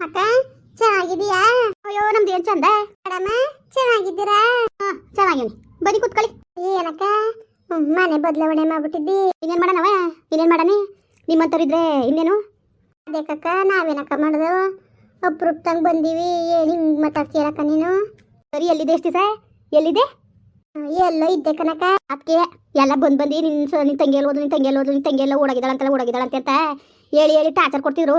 ಅಕ್ಕ ಚೆನ್ನಾಗಿದೀಯಾ ಅಯ್ಯೋ, ನಮ್ದು ಏನ್ ಚಂದ? ಮೇಡಮ, ಚೆನ್ನಾಗಿದ್ದೀರಾ? ಚೆನ್ನಾಗಿನಿ ಬರಿ ಕೂತ್ಕೊಳ್ಳಿ. ಏನಕ್ಕ? ಮನೆ ಬದಲಾವಣೆ ಮಾಡ್ಬಿಟ್ಟಿದ್ದಿ. ಇನ್ನೇನ್ ಮಾಡನವ ಇನ್ನೇನ್ ಮಾಡನಿ ನಿಮ್ಮಂತವ್ರಿದ್ರೆ ಇನ್ನೇನು? ಅದೇಕಕ್ಕ ನಾವೇನಕ್ಕ ಮಾಡೋದು? ಅಪ್ರೂಪ್ತಂಗ್ ಬಂದೀವಿ. ಏನು ಹಿಂಗ್ ಮಾತಾಡ್ತೀರಕ್ಕ ನೀನು? ಸರಿ, ಎಲ್ಲಿದೆ ಎಷ್ಟು ದಿವಸ? ಎಲ್ಲಿದೆ? ಎಲ್ಲ ಇದ್ದೆ ಕನಕ ಅದಕ್ಕೆ ಎಲ್ಲ ಬಂದ್ ಬಂದು, ನಿನ್ ಸ- ನಿನ್ ತಂಗಿ ಹೋದ್ರು, ನಿನ್ ತಂಗಿ ಹೋದ್ರು, ನಿನ್ ತಂಗಿ ಎಲ್ಲ ಓಡಾಗಿದ್ದಾಳಂತೆಲ್ಲ ಓಡಾಗಿದ್ದಾಳಂತೆ ಓಡಾಗಿದ್ದಾಳ ಅಂತ ಅಂತ. ಹೇಳಿ ಹೇಳಿ ಟಾರ್ಚರ್ ಕೊಡ್ತಿದ್ರು.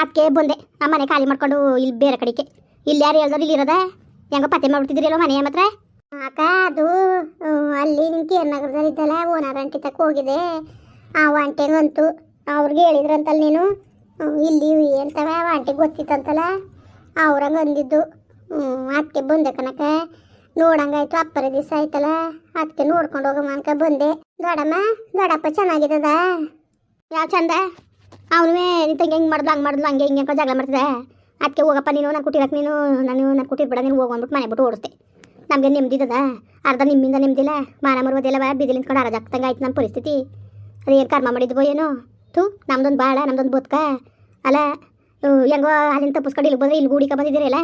ಅದಕ್ಕೆ ಬಂದೆ. ಆ ಮನೆ ಖಾಲಿ ಮಾಡ್ಕೊಂಡು ಇಲ್ಲಿ ಬೇರೆ ಕಡೆಗೆ. ಇಲ್ಲಿ ಯಾರು ಹೇಳ್ದವ್ರು ಇಲ್ಲಿ ಇರೋದ? ಹೆಂಗೋ ಪತ್ತೆ ಮಾಡ್ಬಿಟ್ಟಿದ್ರಲ್ಲ ಮನೆ ಮಾತ್ರ ಅಕ್ಕ ಅದು ಅಲ್ಲಿ ಕೆ ನಗರದಲ್ಲಿ ಇದ್ದಲ್ಲ ಓನರ್ ಆಂಟಿ ತಕ್ಕ ಹೋಗಿದೆ ಆ ಆಂಟಿಗಂತೂ ಅವ್ರಿಗೆ ಹೇಳಿದ್ರಂತಲ್ಲ ನೀನು? ಇಲ್ಲಿ ಅಂತವ ಆ ಆಂಟಿಗೆ ಗೊತ್ತಿತ್ತಂತಲ್ಲ? ಅವ್ರಂಗೆ ಅಂದಿದ್ದು. ಅದಕ್ಕೆ ಬಂದೆ ಕನಕ ನೋಡಂಗಾಯ್ತು ಅಪ್ಪರ ದಿವಸ ಆಯ್ತಲ್ಲ. ಅದಕ್ಕೆ ನೋಡ್ಕೊಂಡು ಹೋಗಮ್ಮ ಅನ್ಕ ಬಂದೆ. ದೊಡಮ್ಮ ದೊಡಪ್ಪ ಚೆನ್ನಾಗಿದ್ದದ? ಯಾವ ಚಂದ? ಅವನುವೇ ನಿಂತಂಗೆ ಹೆಂಗ್ ಹೆಂಗೆ ಮಾಡ್ದು ಹಂಗೆ ಮಾಡ್ದು ಹಂಗೆ, ಹಿಂಗೆ ಜಗಳ ಮಾಡ್ತಿದ್ದೆ ಅದಕ್ಕೆ ಹೋಗಪ್ಪ ನೀನು, ನಾನು ಕುಟ್ಟಿರಕ್ಕೆ ನೀನು, ನಾನು ನಾನು ಕುಟ್ಟಿರ್ಬೇಡ ನೀನು ಹೋಗ್ಬಿಟ್ಟು ಅಂದ್ಬಿಟ್ಟು ಮನೆ ಬಿಟ್ಟು ಓಡಿಸ್ದೆ. ನಮಗೆ ನೆಮ್ಮದಿದದ ಅರ್ಧ ನಿಮ್ಮಿಂದ ನೆಮ್ಮದಿಲ್ಲ ಮಾನ ಮರುವುದಿಲ್ಲ ಬಿದಿಲಿ ನಿಂತ್ಕೊಂಡು ಅರಜಾಗ್ತಂಗೆ ಆಯ್ತು ನಮ್ಮ ಪರಿಸ್ಥಿತಿ. ಅದೇನು ಕರ್ಮ ಮಾಡಿದ್ವೋ ಏನೋ? ತು ನಮ್ದೊಂದು ಬಾಳ, ನಮ್ದೊಂದು ಬದುಕ. ಅಲ್ಲ ಹೆಂಗೋ ಅಲ್ಲಿಂದ ತಪ್ಪಿಸ್ಕೊಂಡು ಇಲ್ಲಿ ಬಂದ್ರೆ ಇಲ್ಲಿ ಗೂಡಿಕ ಬಂದಿದ್ದೀರಲ್ಲ?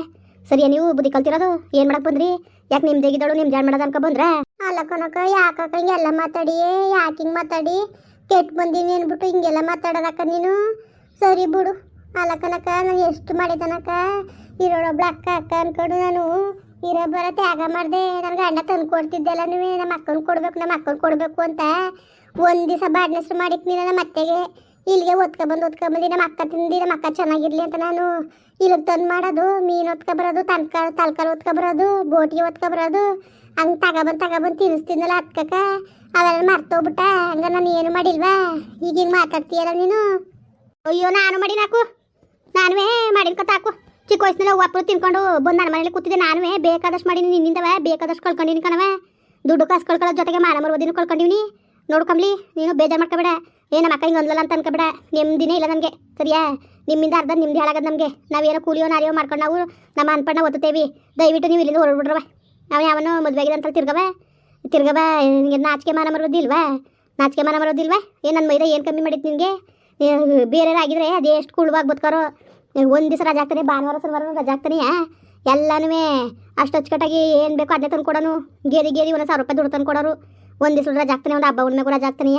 ಸರಿಯಾ ನೀವು ಬುದ್ಧಿ ಕಲ್ತಿರೋದು? ಏನು ಮಾಡಕ್ಕೆ ಬಂದ್ರಿ? ಯಾಕೆ ನಿಮ್ದೇಗಿದ್ದಳು ನಿಮ್ ಜಾಡ್ ಮಾಡೋದು ಅನ್ಕೊ ಬಂದ್ರೆ? ಅಲ್ಲ ಕನಕ ಯಾಕಕ್ಕ, ಹಿಂಗೆಲ್ಲ ಮಾತಾಡಿ? ಯಾಕೆ ಹಿಂಗೆ ಮಾತಾಡಿ? ಕೆಟ್ಟ ಬಂದೀನಿ ಅಂದ್ಬಿಟ್ಟು ಹಿಂಗೆಲ್ಲ ಮಾತಾಡೋದಕ್ಕ ನೀನು? ಸರಿ ಬಿಡು. ಅಲ್ಲ ಕನಕ ನಾನು ಎಷ್ಟು ಮಾಡಿದನಕ ಇರೋಳೊಬ್ಳು ಅಕ್ಕ ಅಕ್ಕ ಅಂದ್ಕೊಂಡು ನಾನು ಇರೋ ಬರೋ ತ್ಯಾಗ ಮಾಡಿದೆ. ನನ್ನ ಗಂಡ ತಂದು ಕೊಡ್ತಿದ್ದೆಲ್ಲ ನೀವೇ ನಮ್ಮ ಅಕ್ಕನ ಕೊಡ್ಬೇಕು ನಮ್ಮ ಅಕ್ಕನ ಕೊಡಬೇಕು ಅಂತ. ಒಂದು ದಿವಸ ಬಾಡ್ನೆಸ್ರು ಮಾಡಿಕ್ ನೀನು ನಮ್ಮ ಅತ್ತೆಗೆ. ಇಲ್ಲಿಗೆ ಒತ್ಕೊಬಂದು ಒತ್ಕೊಬಂದು ನಮ್ಮ ಅಕ್ಕ ತಿಂದು ನಮ್ಮ ಅಕ್ಕ ಚೆನ್ನಾಗಿರ್ಲಿ ಅಂತ ನಾನು ಇಲ್ಲಿಗೆ ತಂದು ಮಾಡೋದು. ಮೀನು ಒತ್ಕೊಬರೋದು ತನ್ಕ, ತಲ್ಕಾಲು ಒತ್ಕೊಬರೋದು ಬೋಟಿಗೆ ಒತ್ಕೊಬರೋದು ಹಂಗೆ ತಗೊಬಂದು ತಗೊಬಂದು ತಿನ್ನಿಸ್ತಿದ್ನಲ್ಲ ಅತ್ಕಕ್ಕ ಅವೆಲ್ಲ ಮರ್ತೋಗ್ಬಿಟ್ಟ. ಹಂಗ ನಾನು ಏನು ಮಾಡಿಲ್ವಾ? ಈಗ ಹಿಂಗೆ ಮಾತಾಡ್ತೀಯಲ್ಲ ನೀನು? ಅಯ್ಯೋ, ನಾನು ಮಾಡಿ ನಾಕು ನಾನುವೇ ಮಾಡಿದ ಕತ್ತಾಕು ಚಿಕ್ಕ ವಯಸ್ಸಿನಲ್ಲಿ ಒಬ್ಬರು ತಿನ್ಕೊಂಡು ಬಂದು ನನ್ನ ಮನೇಲಿ ಕೂತಿದ್ದೆ. ನಾನುವೇ ಬೇಕಾದಷ್ಟು ಮಾಡೀನಿ ನಿನ್ನಿಂದವ, ಬೇಕಾದಷ್ಟು ಕಳ್ಕೊಂಡಿನಿ ಕಣವ ದುಡ್ಡು ಕಾಸು ಕಳ್ಕೊಳ್ಳೋ ಜೊತೆಗೆ ಮಾನ ಮರ್ಬೋದಿನ ಕಳ್ಕೊಂಡಿವ್ನಿ. ನೋಡ್ಕೊಂಬ್ಲಿ ನೀನು ಬೇಜಾರು ಮಾಡ್ಕೊಬೇಡ. ಏ ನಮ್ಮ ಹಿಂಗೆ ಅಂದ್ಲಲ್ಲ ಅಂತ ಅನ್ಕೊಬೇಡ. ನೆಮ್ಮದಿನೇ ಇಲ್ಲ ನನಗೆ ಸರಿಯಾ? ನಿಮ್ಮಿಂದ ಅರ್ಧ ನಿಮ್ದು ಹೇಳಾಗದು ನಮಗೆ. ನಾವೇನೋ ಕೂಲಿಯೋ ನಾರಿಯೋ ಮಾಡ್ಕೊಂಡು ನಾವು ನಮ್ಮ ಅನ್ಪಣ್ಣ ಓದುತ್ತೇವೆ ದಯವಿಟ್ಟು ನೀವು ಇಲ್ಲಿಂದ ಹೊರಡ್ಬಿಡ್ರವ ನಾವು ಯಾವನು ಮದುವೆ ಆಗಿದೆ ಅಂತ ತಿರ್ಗವ ತಿರ್ಗವ ನಿಂಗೆ ನಾಚಿಕೆ ಮಾನ ಮರೋದಿಲ್ವಾ ನಾಚಿಕೆ ಮಾನ ಮರೋದಿಲ್ವಾ ಏನು ನನ್ನ ಮೈದ ಏನು ಕಮ್ಮಿ ಮಾಡಿತ್ತು ನಿನಗೆ? ಬೇರೆ ಆಗಿದ್ರೆ ಅದೇ ಎಷ್ಟು ಕುಳುವಾಗಿ ಬದುಕಾರೋ. ಒಂದು ದಿವಸ ರಜಾ ಆಗ್ತಾನೆ ಭಾನುವಾರ, ಶನಿವಾರ ರಜಾ ಆಗ್ತಾನೆ ಎಲ್ಲನೂ ಅಷ್ಟು ಅಚ್ಚುಕಟ್ಟಾಗಿ ಏನು ಬೇಕೋ ಅದೇ ತಂದು ಕೊಡೋನು ಗೇರಿ ಗೇರಿ ಒಂದು ಸಾವಿರ ರೂಪಾಯಿ ದುಡ್ಡು ತಂದು ಕೊಡೋರು ಒಂದು ದಿವಸ ರಜಾ ಆಗ್ತಾನೆ ಒಂದು ಹಬ್ಬ ಹುಣ್ಣಿಮೆಗೂ ರಜಾ ಆಗ್ತಾನೆ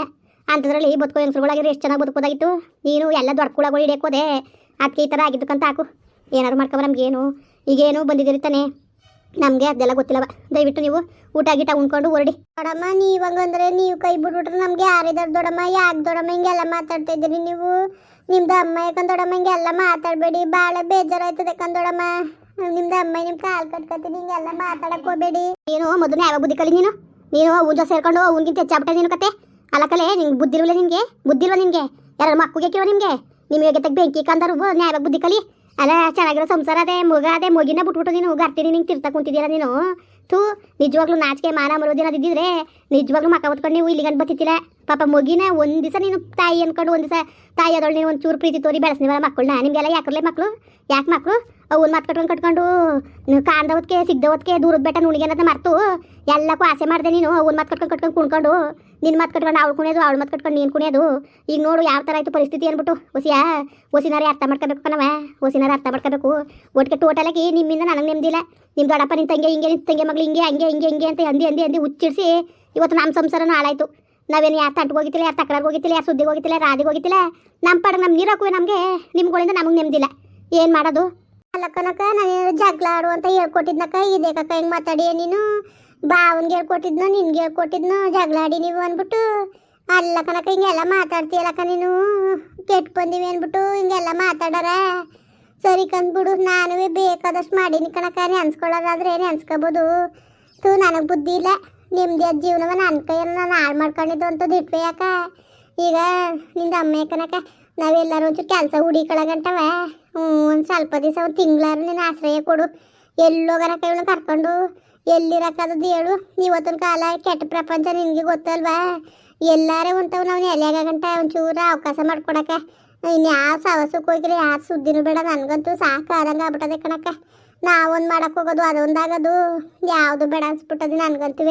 ಅಂಥದ್ರಲ್ಲಿ ಬದುಕೋ ಹೆಂಗಸ್ರುಗಳಾಗಿರೋ ಎಷ್ಟು ಚೆನ್ನಾಗಿ ಬದುಕೋದಾಗಿತ್ತು. ನೀನು ಎಲ್ಲ ದೊಡ್ಡ ಕುಳಗಳು ಹಿಡಿಯೋಕೋದೆ ಅದಕ್ಕೆ ಈ ಥರ ಆಗಿದ್ದಕ್ಕಂತ ಹಾಕು. ಏನಾದ್ರು ಮಾಡ್ಕೊಬ ನಮಗೇನು. ಈಗೇನು ಬಂದಿದ್ದೀರಿ ತಾನೆ. ನಮಗೆ ಅದೆಲ್ಲ ಗೊತ್ತಿಲ್ಲವ. ದಯವಿಟ್ಟು ನೀವು ಊಟ ಗೀಟ ಉಣ್ಕೊಂಡು ಹೊರಡಿ. ದೊಡಮ್ಮ ನೀವು ಹಂಗಂದ್ರೆ ನೀವು ಕೈ ಬಿಟ್ಬಿಟ್ರೆ ನಮ್ಗೆ ಯಾರಿದಾರೆ ದೊಡಮ್ಮ ಯಾಕೆ ದೊಡಮ್ಮ ಹಿಂಗೆಲ್ಲ ಮಾತಾಡ್ತಾ ಇದ್ದೀರಿ ನೀವು? ನಿಮ್ದು ಅಮ್ಮ ಯಾಕಂದ್ ದೊಡಮ್ಮ ಹಿಂಗೆಲ್ಲ ಮಾತಾಡಬೇಡಿ? ಭಾಳ ಬೇಜಾರಾಯ್ತದೆ ಕಂದೊಡಮ್ಮ ನಿಮ್ದು ಅಮ್ಮ ನಿಮ್ಮ ಕಾಲು ಕಟ್ಕೊತೀನಿ ಹಿಂಗೆಲ್ಲ ಮಾತಾಡಕ್ ಹೋಗ್ಬೇಡಿ. ನೀನು ಮೊದಲು ಯಾವ ಬುದ್ಧಿ ಕಲಿ ನೀನು? ನೀನು ಅವ್ನ ಸೇರ್ಕೊಂಡು ಅವ್ನಿಗಿಂತ ಹೆಚ್ಚಾಗ್ಬಿಟ್ಟೆ ನೀನು ಕತೆ? ಅಲ್ಲ ಕಲೆ ನಿಂಗೆ ಬುದ್ಧಿ ಇಲ್ವಲ್ಲ ನಿನಗೆ ಬುದ್ಧಿ ಇಲ್ವ ನಿನಗೆ ಯಾರು ಮಕ್ಕಳಿಗೆ ಕೇಳೋ ನಿಮಗೆ? ನಿಮಗೆ ತೆಗ್ ಬೆಂಕಿ ಕಂದರು ನ್ಯಾಯ ಬುದ್ಧಿ ಕಲಿ? ಅಲ್ಲ, ಚೆನ್ನಾಗಿರೋ ಸಂಸಾರ ಅದೇ, ಮಗ ಅದೇ, ಮಗಿನ ಬಿಟ್ಬಿಟ್ಟು ನೀನು ಗರ್ತೀನಿ ನಿಂಗೆ ತಿರ್ತಾ ಕುಂತಿದ್ದೀರ ನೀನು? ಥೂ, ನಿಜವಾಗ್ಲೂ ನಾಚಿಕೆ ಮಾನ ಮರೋದಿನ ಅದಿದ್ದಿದ್ರೆ ನಿಜವಾಗ್ಲೂ ಮಕ್ಕ ಹೊತ್ಕೊಂಡು ನೀವು ಇಲ್ಲಿಗಂತ ಬತ್ತಿತ್ತಿಲ್ಲ ಪಾಪ ಮಗಿನ ಒಂದು ದಿವಸ ನೀನು ತಾಯಿ ಅನ್ಕೊಂಡು ಒಂದು ದಿವಸ ತಾಯಿ ಅದೊಳಗೆ ನೀನು ಒಂದು ಚೂರು ಪ್ರೀತಿ ತೋರಿ ಬೆಳೆಸ್ನಿವಲ್ಲ ಮಕ್ಕಳನ್ನ ನಿಮಗೆಲ್ಲ ಯಾಕರ್ಲೆ ಮಕ್ಕಳು ಯಾಕೆ ಮಕ್ಕಳು ಅವನ್ನ ಮತ್ ಕಟ್ಕೊಂಡು ಕಟ್ಕೊಂಡು ಕಾಂದವತ್ಕೆ ಸಿಗ್ದವತ್ಕೆ ಸಿಗ್ದ ದೂರದ ಬೆಟ್ಟ ನುಣಿಗೆ ಮರ್ತು ಎಲ್ಲಕ್ಕೂ ಆಸೆ ಮಾಡಿದೆ ನೀನು, ಅವ್ನ ಮತ್ ಕಟ್ಕೊಂಡು ಕಟ್ಕೊಂಡು ಕುಣ್ಕೊಂಡು ನಿನ್ನ ಮಾತು ಕಟ್ಕೊಂಡು ಅವ್ಳು ಕುಣಿಯೋದು, ಅವ್ಳು ಮತ್ ಕಟ್ಕೊಂಡು ನೀನು ಕುಣಿಯೋದು. ಈಗ ನೋಡು ಯಾವ ಥರ ಆಯಿತು ಪರಿಸ್ಥಿತಿ ಅಂದ್ಬಿಟ್ಟು ಹೊಸಿಯಾ ಹೊಸಿನಾರೇ ಅರ್ಥ ಮಾಡ್ಕೋಬೇಕು ಕಣವ ಹೊಸಿನಾರ ಅರ್ಥ ಮಾಡ್ಕೋಬೇಕು. ಒಟ್ಟಿಗೆ ಟೋಟಲಾಗಿ ನಿಮ್ಮಿಂದ ನನಗೆ ನೆಮ್ಮದಿಲ್ಲ ನಿಮ್ಮ ದೊಡ್ಡಪ್ಪ, ನಿನ್ ತಂಗೆ, ಹಿಂಗೆ, ನಿನ್ ತಂಗೆ ಮಗಳು ಹಿಂಗೆ, ಹಂಗೆ, ಹಿಂಗೆ ಹಿಂಗೆ ಅಂತ ಅಂದಿ ಅಂದಿ ಅಂದಿ ಹುಚ್ಚಿಡಿಸಿ, ಇವತ್ತು ನಮ್ಮ ಸಂಸಾರನೂ ಹಾಳಾಯ್ತು. ನಾವೇನು ಯಾರು ತಂಟಿಗೆ ಹೋಗಿತ್ತಿಲ್ಲ, ಯಾರು ತಕರಾರ್ಗೆ ಹೋಗಿತ್ತಿಲ್ಲ, ಯಾರು ಸುದ್ದಿಗೆ ಹೋಗಿತ್ತಿಲ್ಲ ರಾದಿಗೆ ಹೋಗಿತ್ತಿಲ್ಲ. ನಮ್ಮ ಪಡ ನಮ್ಮ ನೀರಾಕುವೆ ನಮಗೆ, ನಿಮ್ಗಳಿಂದ ನಮಗೆ ನೆಮ್ಮದಿಲ್ಲ ಏನು ಮಾಡೋದು? ಅಲ್ಲ ಕನಕ ನಾನು ಜಗಳ ಆಡು ಅಂತ ಹೇಳ್ಕೊಟ್ಟಿದ್ನಕ ಇದೇ ಕಕ್ಕ ಹೆಂಗೆ ಮಾತಾಡಿಯ ನೀನು? ಬಾವನ್ಗೆ ಹೇಳ್ಕೊಟ್ಟಿದ್ನ, ನಿನ್ಗೆ ಹೇಳ್ಕೊಟ್ಟಿದ್ನು, ಜಗಳ ಆಡಿ ನೀವು ಅಂದ್ಬಿಟ್ಟು ಅಲ್ಲ ಕನಕ ಹಿಂಗೆಲ್ಲ ಮಾತಾಡ್ತೀಯಲ್ಲಕ್ಕ ನೀನು? ಕೆಟ್ಟು ಬಂದಿವಿ ಅಂದ್ಬಿಟ್ಟು ಹಿಂಗೆಲ್ಲ ಮಾತಾಡಾರ? ಸರಿ ಕಂದ್ಬಿಡು ನಾನು ಬೇಕಾದಷ್ಟು ಮಾಡೀನಿ ಕಣಕ ನೆನ್ಸ್ಕೊಳ್ಳೋದಾದ್ರೆ ನೆನ್ಸ್ಕೋಬೋದು ತು, ನನಗೆ ಬುದ್ಧಿ ಇಲ್ಲ. ನಿಮ್ಮದೇ ಜೀವನವ ನನ್ನ ಕೈಯಲ್ಲಿ ನಾನು ಹಾಳು ಮಾಡ್ಕೊಂಡಿದ್ದು ಅಂತದ್ದು ಇಟ್ವೆ ಯಾಕ? ಈಗ ನಿಂದ ಅಮ್ಮ ಕನಕ ನಾವೆಲ್ಲರೂ ಒಂಚೂರು ಕೆಲಸ ಹುಡಿಕೊಳಗಂಟವ ಹ್ಞೂ, ಒಂದು ಸ್ವಲ್ಪ ದಿವಸ ಅವ್ರು ತಿಂಗಳಾರು ನೀನು ಆಶ್ರಯ ಕೊಡು. ಎಲ್ಲೋಗರ ಕೈಗಳನ್ನ ಕರ್ಕೊಂಡು ಎಲ್ಲಿರಕ್ಕದು ಹೇಳು. ಇವತ್ತಿನ ಕಾಲ ಕೆಟ್ಟ ಪ್ರಪಂಚ ನಿನಗೆ ಗೊತ್ತಲ್ವಾ? ಎಲ್ಲಾರೇ ಉಂಟವು ನಾವು ಎಲೆಗಂಟ ಒಂಚೂರು ಅವಕಾಶ ಮಾಡ್ಕೊಡಕ್ಕೆ. ಇನ್ನು ಯಾವ ಸವಸಕ್ಕೆ ಹೋಗಿರಿ ಯಾರು ಸುದ್ದಿನೂ ಬೇಡ, ನನಗಂತೂ ಸಾಕು ಆದಂಗೆ ಆಗ್ಬಿಟ್ಟದೆ ಕಣಕ್ಕ. ನಾವೊಂದು ಮಾಡಕ್ಕೆ ಹೋಗೋದು ಅದೊಂದಾಗೋದು. ಯಾವುದು ಬೇಡ ಅನ್ಸ್ಬಿಟ್ಟದೆ ನನಗಂತೂ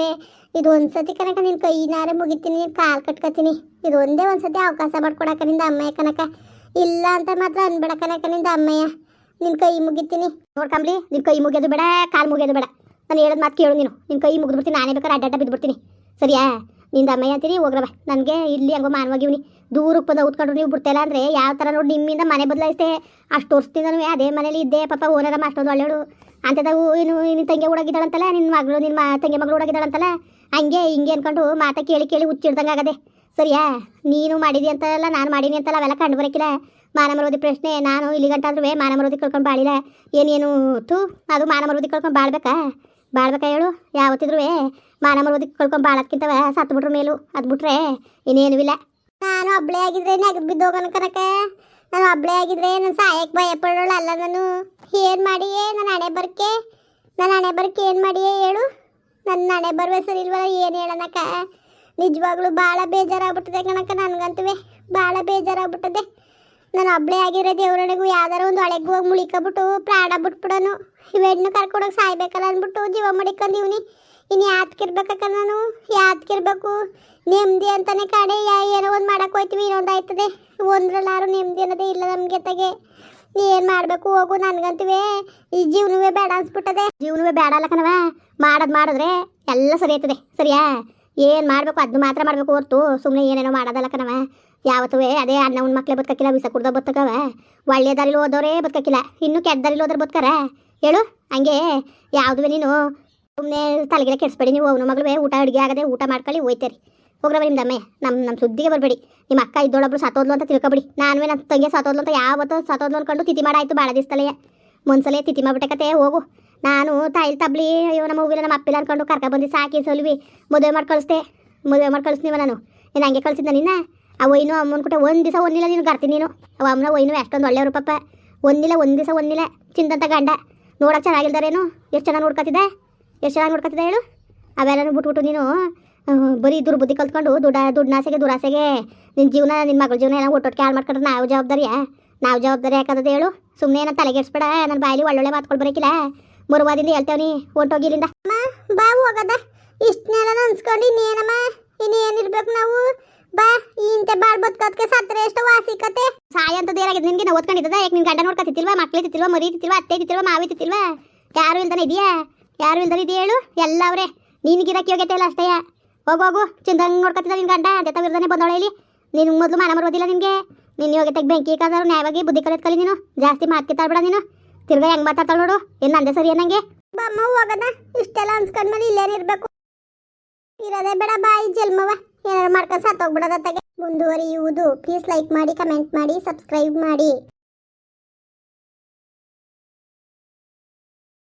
ಇದು ಒಂದ್ಸತಿ ಕನಕ ನಿನ್ನ ಕೈನಾರೆ ಮುಗಿತೀನಿ, ಕಾಲು ಕಟ್ಕೊತೀನಿ. ಇದು ಒಂದೇ ಒಂದ್ಸತಿ ಅವಕಾಶ ಮಾಡ್ಕೊಡಕ್ಕೆ ನಿಂದ ಅಮ್ಮ ಕನಕ ಇಲ್ಲ ಅಂತ ಮಾತ್ರ ಅನ್ಬೇಡ ಕನಕ ನಿಂದ ಅಮ್ಮಯ್ಯ. ನಿನ್ ಕೈ ಮುಗಿತೀನಿ. ನೋಡ್ಕಂಬ್ರಿ ನಿನ್ ಕೈ ಮುಗಿಯೋದು ಬೇಡ, ಕಾಲ್ ಮುಗಿಯೋದು ಬೇಡ. ನಾನು ಹೇಳೋದು ಮಾತು ಕೇಳು ನೀನು. ನಿನ್ ಕೈ ಮುಗಿದ್ಬಿಡ್ತೀನಿ ನಾನೇ ಬೇಕಾದ್ರೆ ಅಡ್ಡ ಅಡ್ಡ ಬಿದ್ದುಬಿಡ್ತೀನಿ. ಸರಿಯಾ? ನಿಂದ ಅಮ್ಮಯ್ಯ ಅಂತೀನಿ ಹೋಗ್ರವ ನನಗೆ ಇಲ್ಲಿ ಹಂಗೋ ಮಾನವಾಗಿವ್ನಿ. ದೂರಕ್ಕೆ ಬಂದು ಉತ್ಕೊಂಡ್ರು ನೀವು ಬಿಡ್ತಾಯಿಲ್ಲ ಅಂದ್ರೆ ಯಾವ ಥರ ನೋಡಿ ನಿಮ್ಮಿಂದ ಮನೆ ಬದಲಾಯಿಸ್ತೆ ಅಷ್ಟು ವರ್ಷದಿಂದನೂ ಅದೇ ಮನೇಲಿ ಇದ್ದೆ, ಪಾಪ ಓನರಮ್ಮ ಅಷ್ಟೊಂದು ಒಳ್ಳೆಯಳು ಅಂಥದ್ದು ಏನು ನಿನ್ನ ತಂಗಿ ಓಡಾಗಿದ್ದಾಳಂತಲ್ಲ ನಿನ್ನ ಮಗಳು ನಿನ್ನ ತಂಗಿ ಮಗಳು ಓಡಾಗಿದ್ದಾಳಂತಲ್ಲ ಹಂಗೆ ಹಿಂಗೆ ಅಂದ್ಕೊಂಡು ಮಾತಾ ಕೇಳಿ ಕೇಳಿ ಹುಚ್ಚಿಡ್ದಂಗೆ ಆಗದೆ ಸರಿಯಾ? ನೀನು ಮಾಡಿದಿ ಅಂತಲ್ಲ, ನಾನು ಮಾಡೀನಿ ಅಂತಲ್ಲ, ಅವೆಲ್ಲ ಕಂಡು ಬರಕಿಲ್ಲ. ಮಾನಮರೋದಿ ಪ್ರಶ್ನೆ, ನಾನು ಇಲ್ಲಿ ಗಂಟಾದ್ರೂ ಮಾನ ಮಾನಮರೋದಿ ಕಳ್ಕೊಂಡು ಬಾಳಿಲ್ಲ. ಏನೇನು? ತೂ ಅದು ಮಾನಮರೋದಿ ಕಳ್ಕೊಂಡು ಬಾಳ್ಬೇಕಾ? ಬಾಳ್ಬೇಕಾ ಹೇಳು? ಯಾವತ್ತಿದ್ರೂ ಮಾನ ಮಾನಮರೋದಿ ಕಳ್ಕೊಂಡು ಬಾಳೋದ್ಕಿಂತವ ಸತ್ತು ಬಿಟ್ರು ಮೇಲು, ಅದು ಬಿಟ್ರೆ ಇನ್ನೇನು ಇಲ್ಲ. ನಾನು ಒಬ್ಳೆ ಆಗಿದ್ರೆ ನಗದು ಬಿದ್ದೋಗೋಣ ಕನಕ ನಾನು ಒಬ್ಳೆ ಆಗಿದ್ರೆ ನನ್ನ ಸಾಯಕ್ಕೆ ಭಯ ಪಡೋಳು ಅಲ್ಲ ನಾನು. ಏನು ಮಾಡಿಯೇ ನನ್ನ ಹಣೆ ಬರ್ಕೆ? ನನ್ನ ಹಣೆ ಬರ್ಕೆ ಏನು ಮಾಡಿಯೇ ಹೇಳು? ನನ್ನ ಹಣೆ ಬರುವ ಸರಿ ಇಲ್ವಲ್ಲ, ಏನು ಹೇಳನಕ್ಕ? ನಿಜವಾಗ್ಲೂ ಭಾಳ ಬೇಜಾರಾಗ್ಬಿಟ್ಟಿದೆ ಕಣಕ್ಕ ನನಗಂತೂ ಭಾಳ ಬೇಜಾರಾಗ್ಬಿಟ್ಟದೆ. ನಾನು ಒಬ್ಬಳೇ ಆಗಿರೋ ದೇವ್ರನಿಗೂ ಯಾವ್ದಾರ ಒಂದು ಒಳಗೆ ಹೋಗಿ ಮುಳಿಕೊಬಿಟ್ಟು ಪ್ರಾಣ ಬಿಟ್ಬಿಡೋನು. ಇವೆಣ್ಣು ಕರ್ಕೊಂಡೋಗಿ ಸಾಯ್ಬೇಕಲ್ಲ ಅಂದ್ಬಿಟ್ಟು ಜೀವ ಮಡಿಕೊಂಡಿವ್ನಿ. ಇನ್ನು ಯಾತ್ಕಿರ್ಬೇಕಕ್ಕ ನಾನು? ಯಾತ್ಕಿರ್ಬೇಕು ನೆಮ್ಮದಿ ಅಂತಾನೆ ಕಡೆ ಏನೋ ಒಂದು ಮಾಡಕ್ಕೆ ಹೋಯ್ತೀವಿ, ಇನ್ನೊಂದು ಆಯ್ತದೆ. ಒಂದ್ರಲ್ಲಾರು ನೆಮ್ಮದಿ ಅನ್ನೋದೇ ಇಲ್ಲ ನಮಗೆ ತಗೆ ಏನು ಮಾಡಬೇಕು ಹೋಗು ನನಗಂತವೇ. ಈ ಜೀವನವೇ ಬೇಡ ಅನ್ಸ್ಬಿಟ್ಟದೆ. ಜೀವನವೇ ಬೇಡ ಅಲ್ಲ ಕಣವ ಮಾಡೋದು ಮಾಡಿದ್ರೆ ಎಲ್ಲ ಸರಿ ಆಯ್ತದೆ. ಸರಿಯಾ? ಏನು ಮಾಡಬೇಕು? ಅದು ಮಾತ್ರ ಮಾಡಬೇಕು ಹೊರ್ತು. ಸುಮ್ಮನೆ ಏನೇನೋ ಮಾಡೋದಲ್ಲ ಕಣವ ಯಾವತ್ತೂ ಅದೇ ಅಣ್ಣ ಉಣ್ಣ ಮಕ್ಳೇ ಬದುಕಕ್ಕಿಲ್ಲ ವಿಸ ಕುಡ್ದ ಬದುಕವ ಒಳ್ಳೆ ದಾರಿಲಿ ಓದೋರೇ ಬದುಕಕ್ಕಿಲ್ಲ. ಇನ್ನು ಕೆಟ್ಟ ದಾರಿಲಿ ಹೋದ್ರೆ ಬದುಕಾರ? ಹೇಳು, ಹಂಗೆ. ಯಾವುದುವೆ ನೀನು? ಸುಮ್ಮನೆ ತಲೆಗಿರ ಕೆಡಿಸ್ಬೇಡಿ ನೀವು, ಅವನ ಮಗಳೇ ಊಟ ಅಡುಗೆ ಆಗದೆ ಊಟ ಮಾಡ್ಕೊಳ್ಳಿ ಹೋಯ್ತೇರಿ ಹೋಗ್ರವ ನಿಮ್ಮ ದಮ್ಮೆ ನಮ್ಮ ನಮ್ಮ ಸುದ್ದಿಗೆ ಬರಬೇಡಿ. ನಿಮ್ಮ ಅಕ್ಕ ಇದ್ದೊಳೊಬ್ರು ಸತ್ತೋದ್ಲು ಅಂತ ತಿಳ್ಕೊಬಿಡಿ. ನಾನು ನನ್ನ ತಂಗಿ ಸತ್ತೋದ್ಲು ಅಂತ ಯಾವತ್ತೂ ಸತ್ತೋದ್ಲು ಅಂದ್ಕೊಂಡು ತಿಥಿ ಮಾಡಾಯ್ತು ಭಾಳ ದಿವಸದಲ್ಲೇ. ಒಂದ್ಸಲ ತಿಥಿ ಮಾಡ್ಬಿಟ್ಟಕತೆ ಹೋಗು. ನಾನು ತಾಯಿಲ್ ತಬ್ಲಿ, ಅಯ್ಯೋ, ನಮ್ಮ ಹೂವಿನ ನಮ್ಮ ಅಪ್ಪಿಲ್ಲ ಅನ್ಕೊಂಡು ಕರ್ಕ ಬಂದು ಸಾಕಿ ಸೊಲ್ವಿ. ಮದುವೆ ಮಾಡಿ ಕಳಿಸ್ದೆ ಮದುವೆ ಮಾಡಿ ಕಳಿಸ್ತೀವ ನಾನು? ನೀನು ಹಂಗೆ ಕಳಿಸಿದ್ದ ನಿನ್ನ? ಆ ಒಯ್ನು ಅಮ್ಮನ ಕೊಟ್ಟೆ ಒಂದು ದಿವಸ ಒಂದಿಲ್ಲ ನೀನು ಗರ್ತೀನಿ ನೀನು. ಅವ ಅಮ್ಮನ ಒಯ್ನು ಎಷ್ಟೊಂದು ಒಳ್ಳೆಯವರು ಪಪ್ಪ ಒಂದಿಲ್ಲ ಒಂದು ದಿವಸ ಒಂದಿಲ್ಲ ಚಿಂತಂತ ಗಂಡ. ನೋಡೋಕೆ ಚೆನ್ನಾಗಿಲ್ದಾರೇನು ಎಷ್ಟು ಚೆನ್ನಾಗಿ ನೋಡ್ಕೊತಿದ್ದೆ? ಎಷ್ಟು ಚೆನ್ನಾಗಿ ನೋಡ್ಕೊತಿದ್ದೆ ಹೇಳು? ಅವೆಲ್ಲನೂ ಬಿಟ್ಬಿಟ್ಟು ನೀನು ಬರೀ ದುರ್ಬುದ್ಧಿ ಕಲ್ತ್ಕೊಂಡು ದುಡ್ಡ ದುಡ್ಡಾಸೆಗೆ ದುರಾಸೆಗೆ ನಿನ್ನ ಜೀವನ ನಿನ್ನ ಮಗಳ ಜೀವನ ಎಲ್ಲ ಒಟ್ಟೊಟ್ಟಿಗೆ ಹಾಳು ಮಾಡ್ಕೊಂಡ್ರೆ ನಾವು ಜವಾಬ್ದಾರಿಯಾ? ನಾವು ಜವಾಬ್ದಾರಿ ಯಾಕಂದ್ರೆ ಹೇಳು? ಸುಮ್ಮನೆ ನಾನು ತಲೆಗೆಡ್ಸ್ಬೇಡ ನನ್ನ ಬಾಯಲ್ಲಿ ಒಳ್ಳೊಳ್ಳೆ ಮಾತುಗಳು ಬರೋಕಿಲ್ಲ. ಮರುವಾದಿಂದ ಹೇಳ್ತೇವನಿ ಹೊಂಟೋಗಿ ಇಲ್ಲಿಂದ ಬಾ ಹೋಗದ. ಇಷ್ಟನ್ನೆಲ್ಲ ಅನ್ಸ್ಕೊಂಡು ಇನ್ನೇನಮ್ಮ? ಇನ್ನೇನಿರ್ಬೇಕು ನಾವು? ಬಾ ಇಂತೆ ಬಾಳ್ ಬದುಕೋದಕ್ಕೆ ಸತ್ರೆ ಎಷ್ಟು ವಾಸಿಕತೆ. ಸಾಯ ಅಂತದ್ದು ಏನಾಗಿದೆ ನಿನ್ಗೆ ನಾವು ಓದ್ಕೊಂಡಿದ್ದದ? ಯಾಕೆ ನಿನ್ ಗಂಡ ನೋಡ್ಕೊತಿಲ್ವಾ ಮಕ್ಳು ತಿತ್ತಿಲ್ವಾ ಮರಿ ತಿತ್ತಿಲ್ವಾ ಅತ್ತೆ ತಿತ್ತಿಲ್ವಾ ಮಾವಿ ತಿತ್ತಿಲ್ವಾ ಯಾರು ಇಲ್ದಾನೆ ಇದೆಯಾ? ಯಾರು ಇಲ್ದಾನೆ ಇದೆಯಾ ಹೇಳು? ಎಲ್ಲ ಅವ್ರೆ. ನಿನ್ಗಿರಕ್ಕೆ ಯೋಗ್ಯತೆ ಇಲ್ಲ ಅಷ್ಟೇ. ಹೋಗು ಹೋಗು. ಚಿಂದಂಗೆ ನೋಡ್ಕೊತಿದ್ದ ನಿನ್ ಗಂಡ. ಅಂತ ಇರ್ದಾನೆ ಬಂದವಳೆ ಇಲ್ಲಿ. ನಿನ್ ಮೊದಲು ಮನ ಮರೋದಿಲ್ಲ ನಿನಗೆ. ನಿನ್ನ ಯೋಗ್ಯತೆಗೆ ಬೆಂಕಿ ಕಾದ್ರು ನ್ಯಾಯವಾಗಿ ಬುದ್ಧಿ ಕಲಿತ್ಕೊಳ್ಳಿ ಕಲಿ ನೀನು. ಜಾಸ್ತಿ ಮಾತಾಡ್ಬೇಡ ನೀನು. ತಿರ್ಗಾ ಹೆಂಗ್ ಮಾತಾಡ್ತಾಳ ನೋಡು? ಏನ್ ನಂದೆ ಸರಿ ಏನಂಗೆ ಬಮ್ಮ ಹೋಗದ ಇಷ್ಟೆಲ್ಲ ಇಲ್ಲೇ ಇರ್ಬೇಕು. ಇರೋದೇ ಬೇಡ ಬಾಯಿ ಜಲ್ಮವ ಏನಾರು ಮಾಡ್ಕೊಂಡು ಸತ್ತೋಗ್ಬಿಡೋದತ್ತಾಗೆ ಮುಂದುವರಿಯುವುದು. ಪ್ಲೀಸ್ ಲೈಕ್ ಮಾಡಿ ಕಮೆಂಟ್ ಮಾಡಿ ಸಬ್ಸ್ಕ್ರೈಬ್ ಮಾಡಿ.